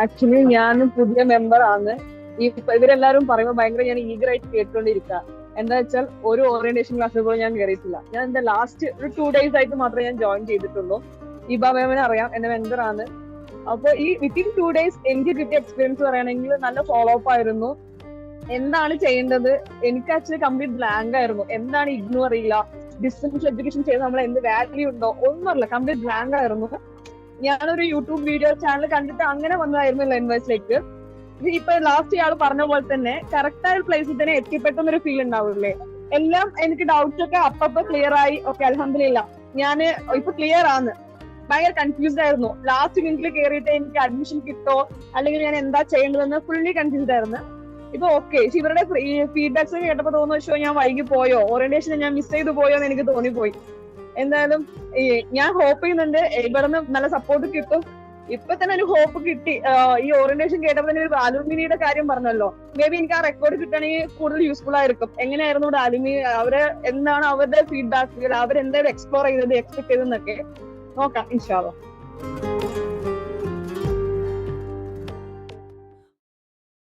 Actually ഞാൻ പുതിയ member ആണ്. ഈ ഇവരെല്ലാരും പറയുമ്പോൾ ഭയങ്കര ഞാൻ ഈഗർ ആയിട്ട് കേട്ടുകൊണ്ടിരിക്കുക എന്താ വെച്ചാൽ ഒരു ഓറിയന്റേഷൻ ക്ലാസ്സിൽ പോലും ഞാൻ കയറിയിട്ടില്ല ഞാൻ എന്റെ ലാസ്റ്റ് ഒരു ടു ഡേയ്സ് ആയിട്ട് മാത്രമേ ഞാൻ ജോയിൻ ചെയ്തിട്ടുള്ളൂ. ഈ മാമിനെ അറിയാം എന്റെ മെമ്പർ ആണ്. അപ്പൊ ഈ വിത്തിൻ ടു ഡേയ്സ് എനിക്ക് കിട്ടിയ എക്സ്പീരിയൻസ് പറയുകയാണെങ്കിൽ നല്ല ഫോളോ അപ്പ് ആയിരുന്നു. എന്താണ് ചെയ്യേണ്ടത്? എനിക്ക് ആക്ച്വലി കംപ്ലീറ്റ് ബ്ലാങ്ക് ആയിരുന്നു. എന്താണ് ഇഗ്നോർ അറിയില്ല ഡിസ്റ്റൻസ് എഡ്യൂക്കേഷൻ ചെയ്ത് നമ്മൾ എന്ത് വാല്യൂ ഉണ്ടോ? ഒന്നും അറിയില്ല. കംപ്ലീറ്റ് ബ്ലാങ്ക് ആയിരുന്നു. ഞാനൊരു യൂട്യൂബ് വീഡിയോ ചാനൽ കണ്ടിട്ട് അങ്ങനെ വന്നതായിരുന്നു ലെൻവേഴ്സിലേക്ക് ഇപ്പൊ ലാസ്റ്റ് ഇയാൾ പറഞ്ഞ പോലെ തന്നെ കറക്റ്റ് ആയ പ്ലേസിൽ തന്നെ എത്തിപ്പെട്ടെന്നൊരു ഫീൽ ഉണ്ടാവില്ലേ എല്ലാം എനിക്ക് ഡൗട്ട്സ് ഒക്കെ അപ്പപ്പോ ക്ലിയർ ആയി. ഓക്കെ അലഹമില്ല ഞാൻ ഇപ്പൊ ക്ലിയർ ആണ് ഭയങ്കര കൺഫ്യൂസ്ഡ് ആയിരുന്നു. ലാസ്റ്റ് മിനിറ്റിൽ കയറിയിട്ട് എനിക്ക് അഡ്മിഷൻ കിട്ടോ? അല്ലെങ്കിൽ ഞാൻ എന്താ ചെയ്യേണ്ടതെന്ന് ഫുള്ളി കൺഫ്യൂസ്ഡ് ആയിരുന്നു. ഇപ്പൊ ഓക്കെ ഇവരുടെ ഫീഡ്ബാക്സ് കേട്ടപ്പോ തോന്നുന്നു ഞാൻ വൈകി പോയോ ഓറിയന്റേഷൻ ഞാൻ മിസ് ചെയ്തു പോയോ എന്ന് എനിക്ക് തോന്നിപ്പോയി. എന്തായാലും ഈ ഞാൻ ഹോപ്പ് ചെയ്യുന്നുണ്ട് ഇവിടെ നിന്ന് നല്ല സപ്പോർട്ട് കിട്ടും. ഇപ്പൊ തന്നെ ഒരു ഹോപ്പ് കിട്ടി. ഈ ഓറിയന്റേഷൻ കേട്ടപ്പോ തന്നെ ഒരു അലുമിനിയുടെ കാര്യം പറഞ്ഞല്ലോ. മേ ബി എനിക്ക് ആ റെക്കോർഡ് കിട്ടുകയാണെങ്കിൽ കൂടുതൽ യൂസ്ഫുൾ ആയിരിക്കും. എങ്ങനെയായിരുന്നു ഇവിടെ അലുമിനി അവർ എന്താണ് അവരുടെ ഫീഡ്ബാക്കുകൾ അവരെന്തായാലും എക്സ്പ്ലോർ ചെയ്തത് എക്സ്പെക്ട് ചെയ്തെന്നൊക്കെ നോക്കാം ഇൻഷാല്ലോ